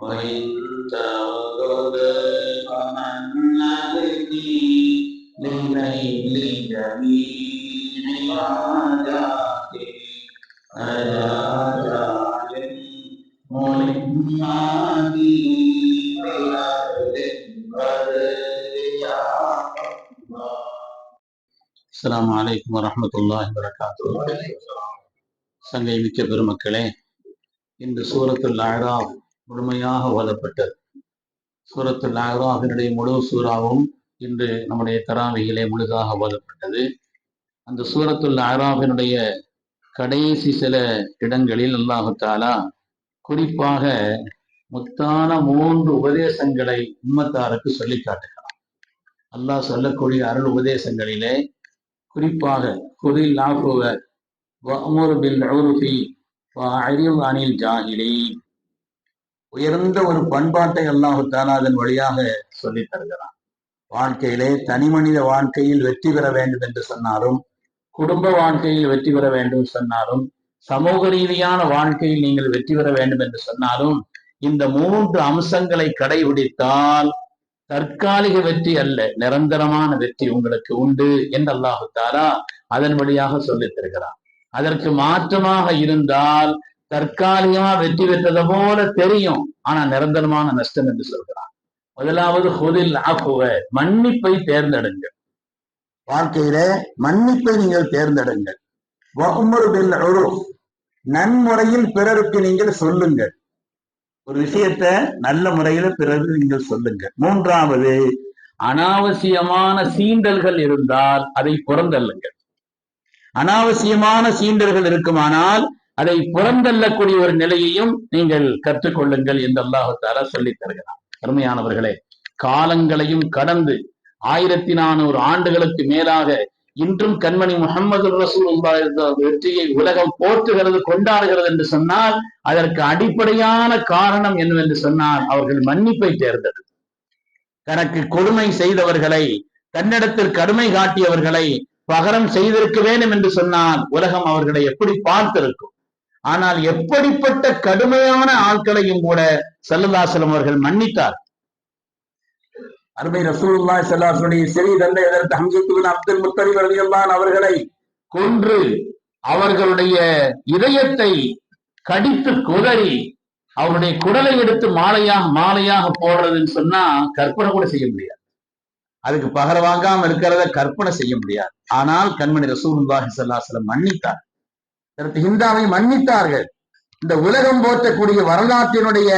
وإن تغضب فمن أبدي لنيل جميع حاجاتي ألا جعل ملماتي بأرض البر يا الله السلام عليكم ورحمة الله وبركاته சங்கை மிக்க பெருமக்களே இந்த சூரத்துல் அஹ்ராப் முழுமையாக ஓதப்பட்டது சூரத்துல் அதனுடைய முழு சூறாவும் இன்று நம்முடைய தராவிகளே முழுதாக ஓதப்பட்டது அந்த சூரத்துல் ஆராபினுடைய கடைசி சில இடங்களில் அல்லாஹு தாலா குறிப்பாக முத்தான மூன்று உபதேசங்களை உம்மத்தாருக்கு சொல்லி காட்டுகிறான். அல்லாஹ் சொல்லக்கூடிய அருள் உபதேசங்களிலே குறிப்பாக குரில் ஆகுவ அனில் ஜாஹிலீன் உயர்ந்த ஒரு பண்பாட்டை அல்லாஹு தாலா அதன் வழியாக சொல்லி தருகிறான். வாழ்க்கையிலே தனி மனித வாழ்க்கையில் வெற்றி பெற வேண்டும் என்று சொன்னாலும் குடும்ப வாழ்க்கையில் வெற்றி பெற வேண்டும் சொன்னாலும் சமூக ரீதியான வாழ்க்கையில் நீங்கள் வெற்றி பெற வேண்டும் என்று சொன்னாலும் இந்த மூன்று அம்சங்களை கடைபிடித்தால் தற்காலிக வெற்றி அல்ல நிரந்தரமான வெற்றி உங்களுக்கு உண்டு என்று அல்லாஹு அதன் வழியாக சொல்லித் தருகிறான். அதற்கு மாற்றமாக இருந்தால் தற்காலிகமா வெற்றி பெற்றதை போல தெரியும். ஆனா நிரந்தரமான நஷ்டம் என்று சொல்கிறான் முதலாவது ஹுதில் ஆகுவ மன்னிப்பை தேர்ந்தெடுங்கள். வாழ்க்கையில மன்னிப்பை நீங்கள் தேர்ந்தெடுங்கள். உருஃப். நன்முறையில் பிறருக்கு நீங்கள் சொல்லுங்கள். ஒரு விஷயத்த நல்ல முறையில பிறருக்கு நீங்கள் சொல்லுங்கள். மூன்றாவது அனாவசியமான சீண்டல்கள் இருந்தால் அதை புறந்தள்ளுங்கள். அனாவசியமான சீண்டல்கள் இருக்குமானால் அதை புறந்தள்ளக்கூடிய ஒரு நிலையையும் நீங்கள் கற்றுக்கொள்ளுங்கள் என்று அல்லாஹு சொல்லித் தருகிறார் அருமையானவர்களே காலங்களையும் கடந்து ஆயிரத்தி நானூறு ஆண்டுகளுக்கு மேலாக இன்றும் கண்மணி முகமது ரசூல் வெற்றியை உலகம் போற்றுகிறது கொண்டாடுகிறது என்று சொன்னால் அதற்கு அடிப்படையான காரணம் என்னவென்று சொன்னால் அவர்கள் மன்னிப்பை தேர்ந்தது தனக்கு கொடுமை செய்தவர்களை தன்னிடத்தில் கடுமை காட்டியவர்களை பகரம் செய்திருக்க வேண்டும் என்று சொன்னால் உலகம் அவர்களை எப்படி பார்த்திருக்கும்? ஆனால் எப்படிப்பட்ட கடுமையான ஆட்களையும் கூட செல்லதாசலம் அவர்கள் மன்னித்தார். அருமை ரசூல்லா செல்லாசனுடைய சிறிய தந்தை அதற்கு ஹம்சத்துபின் அப்துல் முத்தலிப் ரலியல்லாஹு அவர்களை கொன்று அவர்களுடைய இதயத்தை கடித்து குதறி அவருடைய குடலை எடுத்து மாலையாக மாலையாக போடுறதுன்னு சொன்னா கற்பனை கூட செய்ய முடியாது. அதுக்கு பகர வாங்காம இருக்கிறத கற்பனை செய்ய முடியாது. ஆனால் கண்மணி ரசூல் செல்லாசலம் மன்னித்தார். ஹிந்தாவை மன்னித்தார்கள். இந்த உலகம் போற்றக்கூடிய வரலாற்றினுடைய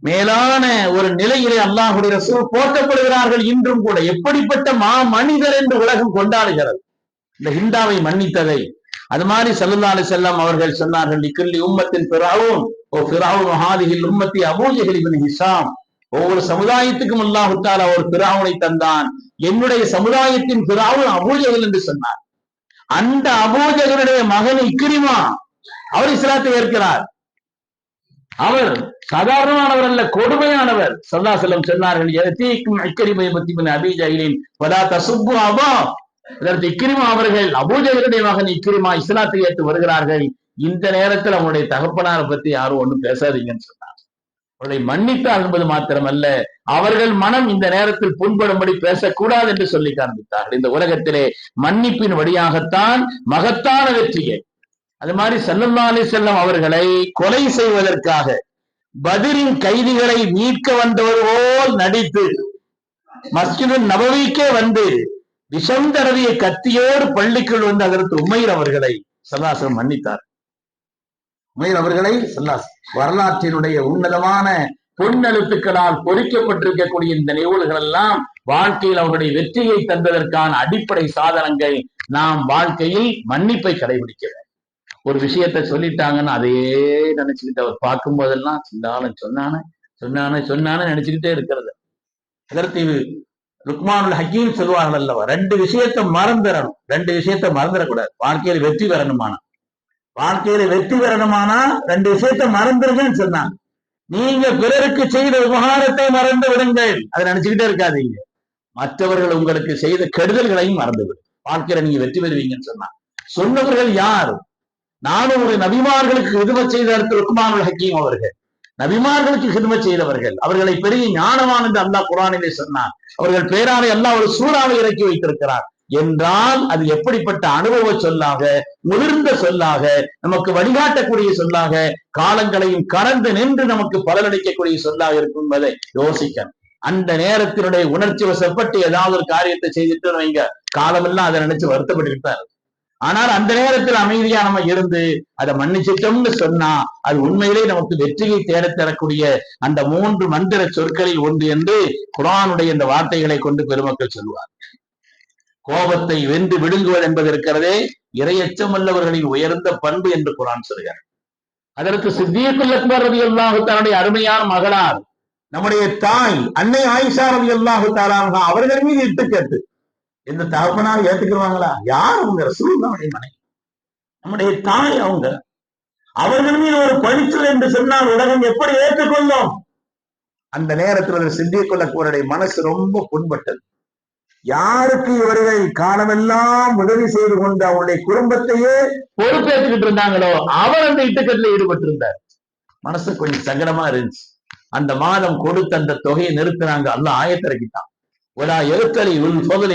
மேலான ஒரு நிலையிலே அல்லாஹுடைய ரசூல் போற்றப்படுகிறார்கள் இன்றும் கூட. எப்படிப்பட்ட மா மனிதர் என்று உலகம் கொண்டாடுகிறது. இந்த ஹிந்தாவை மன்னித்ததை. அது மாதிரி சல்லல்லா அலி செல்லம் அவர்கள் சொன்னார்கள் இக்கில்லி உம்மத்தின் பிறாவும் ஓ பிறாவும் மகாதிகில் உம்மத்தி அபூஜகில் ஹிசாம் ஒவ்வொரு சமுதாயத்துக்கும் அல்லாஹு தாலா ஒரு பிராவுனை தந்தான். என்னுடைய சமுதாயத்தின் பிறாவும் அபூஜகல் என்று சொன்னார். அந்த அபோஜகருடைய மகன் இக்ரிமா அவர் இஸ்லாத்தை ஏற்கிறார். அவர் சாதாரணமானவர் அல்ல கொடுமையானவர் சல்லா செல்லம் சொன்னார்கள் பத்தி அபிஜகிலின் பதா இதற்கு இக்கிரிமா அவர்கள் அபூஜகருடைய மகன் இக்கிரிமா இஸ்லாத்தை ஏற்று வருகிறார்கள். இந்த நேரத்தில் அவனுடைய தகப்பனாரை பத்தி யாரும் ஒண்ணும் பேசாதீங்கன்னு சொன்னார் அவர்களை மன்னித்தார் என்பது மாத்திரமல்ல அவர்கள் மனம் இந்த நேரத்தில் புண்படும்படி பேசக்கூடாது என்று சொல்லி காண்பித்தார்கள். இந்த உலகத்திலே மன்னிப்பின் வழியாகத்தான் மகத்தான வெற்றியை. அது மாதிரி சல்லல்லா அலி செல்லம் அவர்களை கொலை செய்வதற்காக பதிரின் கைதிகளை மீட்க வந்தவர் போல் நடித்து மஸ்ஜிது நபவிக்கே வந்து விஷம் தடவிய கத்தியோடு பள்ளிக்குள் வந்து அதற்கு உமைர் அவர்களை சல்லாசம் மன்னித்தார். உமைர் அவர்களை சல்லாஸ் வரலாற்றினுடைய உன்னதமான பொன்னெழுத்துக்களால் பொறிக்கப்பட்டிருக்கக்கூடிய இந்த நிகழ்வுகள் எல்லாம் வாழ்க்கையில் அவருடைய வெற்றியை தந்ததற்கான அடிப்படை சாதனங்கள் நாம் வாழ்க்கையில் மன்னிப்பை கடைபிடிக்க ஒரு விஷயத்த சொல்லிட்டாங்கன்னு அதையே நினைச்சுக்கிட்டு அவர் பார்க்கும் போதெல்லாம் சிந்தாலும் சொன்னானே சொன்னானே சொன்னானே நினைச்சுக்கிட்டே இருக்கிறது. அதற்கு ருக்மானுல் ஹக்கீம் சொல்வார்கள் அல்லவா ரெண்டு விஷயத்த மறந்துடணும் ரெண்டு விஷயத்த மறந்துடக்கூடாது வாழ்க்கையில் வெற்றி பெறணுமானா. வாழ்க்கையில வெற்றி பெறணுமானா ரெண்டு விஷயத்த மறந்துருங்கன்னு சொன்னாங்க நீங்க பிறருக்கு செய்த உபகாரத்தை மறந்து விடுங்கள். அதை நினைச்சுக்கிட்டே இருக்காதீங்க. மற்றவர்கள் உங்களுக்கு செய்த கெடுதல்களையும் மறந்து விடும் வாழ்க்கையில நீங்க வெற்றி பெறுவீங்கன்னு சொன்னான். சொன்னவர்கள் யார்? நானும் ஒரு நபிமார்களுக்கு ஹிதுமை செய்த ருக்மானுல் ஹக்கீம் அவர்கள். நபிமார்களுக்கு ஹிதமத் செய்தவர்கள். அவர்களை பெரிய ஞானவான் என்று அல்லாஹ் குரானிலே சொன்னார் அவர்கள் பேரானை அல்லாஹ் ஒரு சூறாவை இறக்கி வைத்திருக்கிறார். என்றால் அது எப்படிப்பட்ட அனுபவ சொல்லாக முதிர்ந்த சொல்லாக நமக்கு வழிகாட்டக்கூடிய சொல்லாக காலங்களையும் கடந்து நின்று நமக்கு பலனளிக்கக்கூடிய சொல்லாக இருக்கும் என்பதை யோசிக்க அந்த நேரத்தினுடைய உணர்ச்சி வசப்பட்டு ஏதாவது ஒரு காரியத்தை செய்துட்டு வைங்க. காலமெல்லாம் அதை நினைச்சு வருத்தப்பட்டு ஆனால் அந்த நேரத்தில் அமைதியா நம்ம இருந்து அதை மன்னிச்சிட்டோம்னு சொன்னா அது உண்மையிலே நமக்கு வெற்றியை தேடத் தரக்கூடிய அந்த மூன்று மந்திர சொற்களில் ஒன்று என்று குரானுடைய இந்த வார்த்தைகளை கொண்டு பெருமக்கள் சொல்வார் கோபத்தை வென்று விழுங்குவது என்பது இருக்கிறதே இரையச்சமல்லவர்களின் உயர்ந்த பண்பு என்று குரான் சொல்கிறார். அதற்கு சித்தியக்குல் அக்பர் ரதி அல்லாஹு தன்னுடைய அருமையான மகளார் நம்முடைய தாய் அன்னை ஆயிஷா ரவி அல்லாஹு தாலாங்க அவர்கள் மீது இட்டுக்கட்டு இந்த தகப்பனார் ஏத்துக்குருவாங்களா யார் அவங்க? ரசூலுல்லாஹுடைய மனைவி. நம்முடைய தாய் அவங்க. அவர்கள் மீது ஒரு பழிச்சல் என்று சொன்னால் உலகம் எப்படி ஏற்றுக்கொள்ளும்? அந்த நேரத்தில் சித்தியக்குல் அக்பருடைய மனசு ரொம்ப புண்பட்டது. யாருக்கு இவர்கள் காலமெல்லாம் உதவி செய்து கொண்டு அவருடைய குடும்பத்தையே பொறுப்பேற்றுக்கிட்டு இருந்தாங்களோ அவர் அந்த இட்டுக்கட்டில் ஈடுபட்டு இருந்தார் மனசு கொஞ்சம் சங்கடமா இருந்துச்சு. அந்த மாதம் கொடுத்த அந்த தொகையை நிறுத்தினாங்க. அல்ல ஆயத்திறக்கிட்டான். ஒலா எழுத்தலை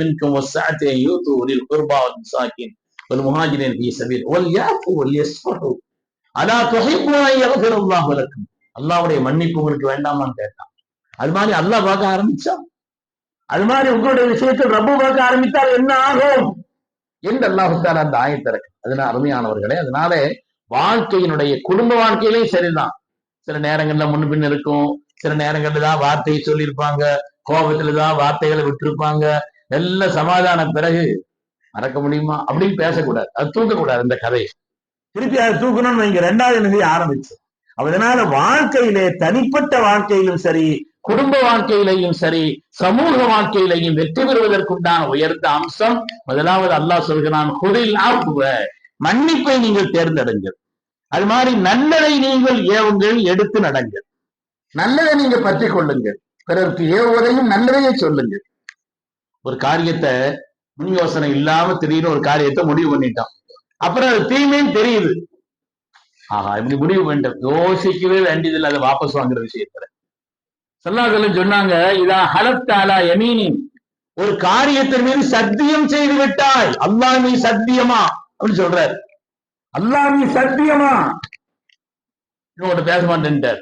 மின்கும் ஒரு சாத்தியை யூத்து ஒலில் குர்பாவன் சாக்கின் சபீர் ஒல் யாப்பு ஒல் எஸ்பஹு அதா அல்லாவுடைய மன்னிப்பு உங்களுக்கு வேண்டாமான்னு கேட்டான். அது மாதிரி அல்லாஹ் பார்க்க ஆரம்பிச்சான். அது மாதிரி உங்களுடைய விஷயத்தில் ரப்பு பார்க்க ஆரம்பித்தால் என்ன ஆகும்? என்று அல்லாஹுத்தால அந்த ஆயத்திறக்கு அதனால அருமையானவர்களே அதனால வாழ்க்கையினுடைய குடும்ப வாழ்க்கையிலையும் சரிதான். சில நேரங்கள்ல முன்ன பின் இருக்கும். சில நேரங்கள்ல தான் வார்த்தையை சொல்லியிருப்பாங்க. கோபத்துல தான் வார்த்தைகளை விட்டிருப்பாங்க. எல்லாம் சமாதான பிறகு மறக்க முடியுமா? அப்படின்னு பேசக்கூடாது. அது தூக்கக்கூடாது இந்த கதையை. திருப்பி அதை தூக்கணும்னு வைங்க. ரெண்டாவது நிதி ஆரம்பிச்சு. அதனால வாழ்க்கையிலே தனிப்பட்ட வாழ்க்கையிலும் சரி குடும்ப வாழ்க்கையிலையும் சரி சமூக வாழ்க்கையிலையும் வெற்றி பெறுவதற்குண்டான உயர்ந்த அம்சம் முதலாவது அல்லாஹ் சொல்கிறான் குதில் ஆகுவ மன்னிப்பை நீங்கள் தேர்ந்தெடுங்கள். அது மாதிரி நல்லதை நீங்கள் ஏவுங்கள் எடுத்து நடங்கள். நல்லதை நீங்க பற்றி கொள்ளுங்கள். பிறருக்கு ஏவுவதையும் நல்லதையே சொல்லுங்கள். ஒரு காரியத்தை முன் யோசனை இல்லாம திடீர்னு ஒரு காரியத்தை முடிவு பண்ணிட்டோம். அப்புறம் அது தீமையும் தெரியுது. ஆஹா இப்படி முடிவு பண்ணிட்டோம். யோசிக்கவே வேண்டியதில்லை அதை வாபஸ் வாங்குற விஷயத்துல. சொல்லாதல்ல சொன்னாங்க இதா ஹலத்தாலா யமீனி. ஒரு காரியத்தின் மீது சத்தியம் செய்து விட்டாய். அல்லாஹ் நீ சத்தியமா? அப்படின்னு சொல்றாரு. அல்லாஹ் நீ சத்தியமா? இன்னொரு பேச மாட்டேன்ட்டார்.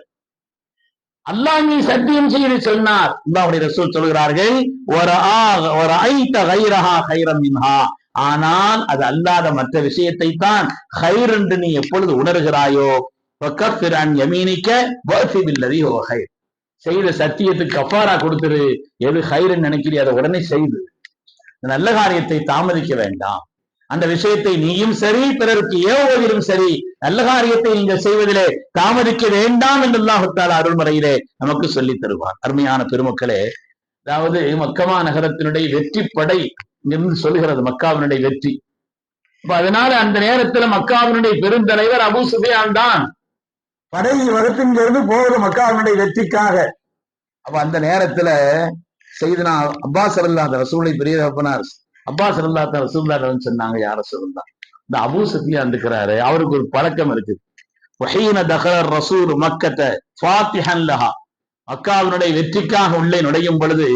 அல்லாஹ் நீ சத்தியம் செய்து சொன்னார். அல்லாவுடைய ரசூல் சொல்கிறார்கள் ஒரு ஆ ஒரு ஐத்த கைரஹா கைரம் மின்ஹா. ஆனால் அது அல்லாத மற்ற விஷயத்தை தான் ஹைர் என்று நீ எப்பொழுது உணர்கிறாயோ? வக்கஃபிர் யமீனிக்க வசிபில்லதி ஓ ஹைர் செய்த சத்தியத்துக்கு கஃபாரா கொடுத்துரு. எது ஹைரன் நினைக்கிறீ அதை உடனே செய்து. நல்ல காரியத்தை தாமதிக்க வேண்டாம். அந்த விஷயத்தை நீயும் சரி பிறருக்கு ஏவுவதிலும் சரி நல்ல காரியத்தை நீங்கள் செய்வதிலே தாமதிக்க வேண்டாம் என்று அல்லாஹுத்தால அருள்முறையிலே நமக்கு சொல்லித் தருவார். அருமையான பெருமக்களே அதாவது மக்கமா நகரத்தினுடைய வெற்றி படை என்று சொல்லுகிறது மக்காவினுடைய வெற்றி. அப்ப அதனால அந்த நேரத்துல மக்காவினுடைய பெருந்தலைவர் அபு சுஃபியான் தான் படை வகுப்பின்கிறது போகுது மக்காவினுடைய வெற்றிக்காக. அப்ப அந்த நேரத்துல செய்தனா அப்பாஸ் அல்லா அந்த ரசூலை பெரிய தகப்பனார். அப்பாஸ் சரல்லாத ரசூல்லா சொன்னாங்க யார சொல்லலாம் இந்த அபூ சத்தியா இருக்கிறாரு அவருக்கு ஒரு பழக்கம் இருக்கு வஹீன தகர ரசூல் மக்கத்தை ஃபாத்திஹன் லஹா. மக்காவினுடைய வெற்றிக்காக உள்ளே நுழையும் பொழுது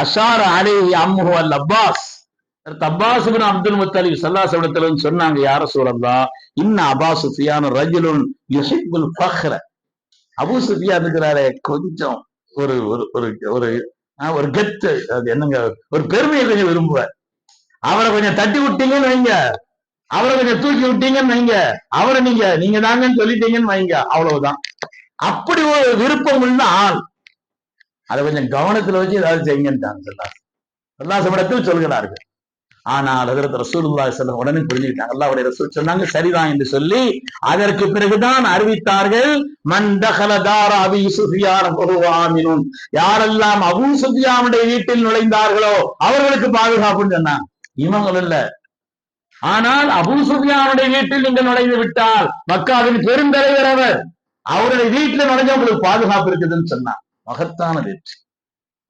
அஷார அலேஹி அம்முஹு அல் Abbas. Abbas Abdul Abdul Muttalib சல்லாசவிடத்துல சொன்னாங்க யார சூழல்லா இன்ன அபா சுஃபியான் ரஜுலுன் யுஹிபுல் ஃபஹ்ர அபு சுஃபியான் இருக்கிறாரே கொஞ்சம் ஒரு ஒரு ஒரு ஒரு ஆஹ், ஒரு கெத்து. அது என்னங்க? ஒரு பெருமையை கொஞ்சம் விரும்புவார். அவரை கொஞ்சம் தட்டி விட்டீங்கன்னு வைங்க. அவரை கொஞ்சம் தூக்கி விட்டீங்கன்னு வைங்க. அவரை நீங்க நீங்க தாங்கன்னு சொல்லிட்டீங்கன்னு வைங்க. அவ்வளவுதான். அப்படி ஒரு விருப்பம் உள்ள ஆள். அதை கொஞ்சம் கவனத்துல வச்சு ஏதாவது செய்யுங்கன்னு சொல்லாஸ் சொல்லாசமிடத்தில் சொல்கிறார்கள். ஆனால் அதற்கு ரசூலுல்லாஹி செல்லம் உடனே புரிஞ்சுக்கிட்டாங்க அல்லாவுடைய ரசூல் சொன்னாங்க சரிதான் என்று சொல்லி அதற்கு பிறகுதான் அறிவித்தார்கள் மன் அபி சுஃபியான் ஃபஹுவ யாரெல்லாம் அபு சுஃபியாவுடைய வீட்டில் நுழைந்தார்களோ அவர்களுக்கு பாதுகாப்புன்னு சொன்னாங்க. இவங்கள் இல்ல. ஆனால் அபு சுஃபியானுடைய வீட்டில் நீங்கள் நுழைந்து விட்டால் மக்காவின் பெருந்தலைவர் அவர். அவருடைய வீட்டில் நுழைஞ்ச உங்களுக்கு பாதுகாப்பு இருக்குதுன்னு சொன்னார் மகத்தான வெற்றி.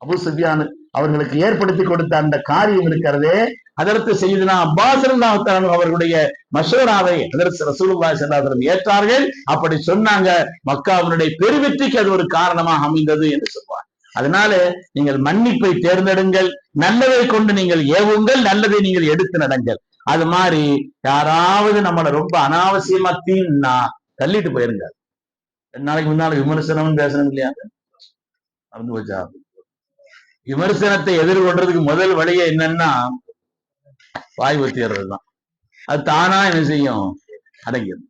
அபு சுஃபியான் அவர்களுக்கு ஏற்படுத்தி கொடுத்த அந்த காரியம் இருக்கிறதே அதற்கு செய்தனா அப்பாஸ் ரலியல்லாஹு அவர்களுடைய மசோராவை அதற்கு ரசூலுல்லாஹி ஸல்லல்லாஹு ஏற்றார்கள். அப்படி சொன்னாங்க. மக்காவினுடைய பெருவெற்றிக்கு அது ஒரு காரணமாக அமைந்தது என்று சொல்வார். அதனால நீங்கள் மன்னிப்பை தேர்ந்தெடுங்கள். நல்லதை கொண்டு நீங்கள் ஏவுங்கள். நல்லதை நீங்கள் எடுத்து நடங்கள். அது மாதிரி யாராவது நம்மளை ரொம்ப அனாவசியமா தீன்னா தள்ளிட்டு போயிருங்க. ரெண்டு நாளைக்கு முன்னால விமர்சனம் பேசணும் இல்லையா? மறந்து போச்சா? விமர்சனத்தை எதிர்கொள்றதுக்கு முதல் வழியே என்னன்னா வாய் ஒத்திடுறதுதான் அது தானா என்ன செய்யும்? அடங்கியது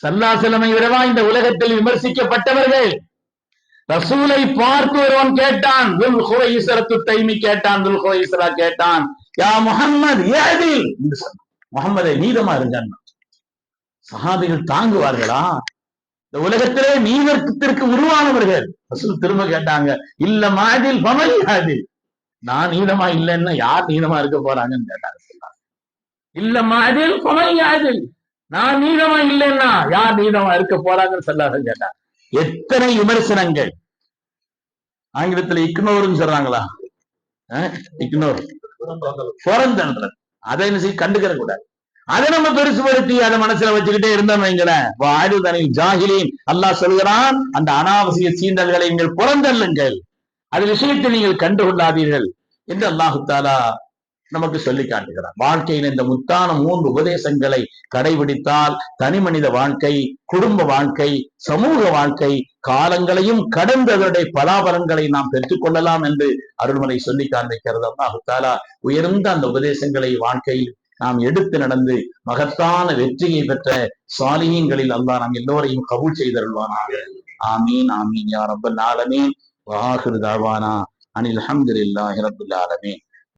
சல்லாசலமை விடவா இந்த உலகத்தில் விமர்சிக்கப்பட்டவர்கள். ரசூலை பார்த்து ஒருவன் கேட்டான் துல் ஹுரைசரத்து தைமி கேட்டான் துல் ஹுரைசரா கேட்டான். யா முகம்மது ஏதில் முகமது முகம்மதை நீதமா இருங்க சஹாபிகள் தாங்குவார்களா? இந்த உலகத்திலே நீதத்திற்கு உருவானவர்கள். ரசூல் திரும்ப கேட்டாங்க இல்ல மாதில் பமல் அதில் நான் நீதமா இல்லைன்னா யார் நீதமா இருக்க போறாங்கன்னு கேட்டாங்க. இல்லம்மா அதில் மாதில் அதில். நான் நீதமா இல்லைன்னா யார் நீதமா இருக்க போறாங்கன்னு சொல்லாத கேட்டா எத்தனை விமர்சனங்கள். ஆங்கிலத்துல இக்னோர்னு சொல்றாங்களா? இக்னோர். புறந்தன்றது அதை என்ன செய்ய கண்டுக்கிற கூடாது. அதை நம்ம பெருசுபடுத்தி அதை மனசுல வச்சுக்கிட்டே இருந்தோம் வைங்களேன் ஆயுதனில் ஜாகிலீன். அல்லாஹ் சொல்கிறான் அந்த அனாவசிய சீண்டல்களை நீங்கள் புறந்தள்ளுங்கள். அது விஷயத்தை நீங்கள் கண்டுகொள்ளாதீர்கள் என்று அல்லாஹு தாலா நமக்கு சொல்லி காட்டுகிறார். வாழ்க்கையின் இந்த முத்தான மூன்று உபதேசங்களை கடைபிடித்தால் தனி மனித வாழ்க்கை குடும்ப வாழ்க்கை சமூக வாழ்க்கை காலங்களையும் கடந்தவருடைய பலாபலன்களை நாம் பெற்றுக்கொள்ளலாம் என்று அருள்மலை சொல்லி காண்பிக்கிறது. அல்லாஹு உயர்ந்த அந்த உபதேசங்களை வாழ்க்கையில் நாம் எடுத்து நடந்து மகத்தான வெற்றியை பெற்ற சாலியங்களில் அல்லா நாம் எல்லோரையும் கபூல் செய்தருள்வானாக. ஆமீன் ஆமீன். யார் ரப்பல் ஆலமீன். வாஹிரு தாவானா. அனில் அல்ஹம்துலில்லாஹி ரபுல் ஆலமீன்.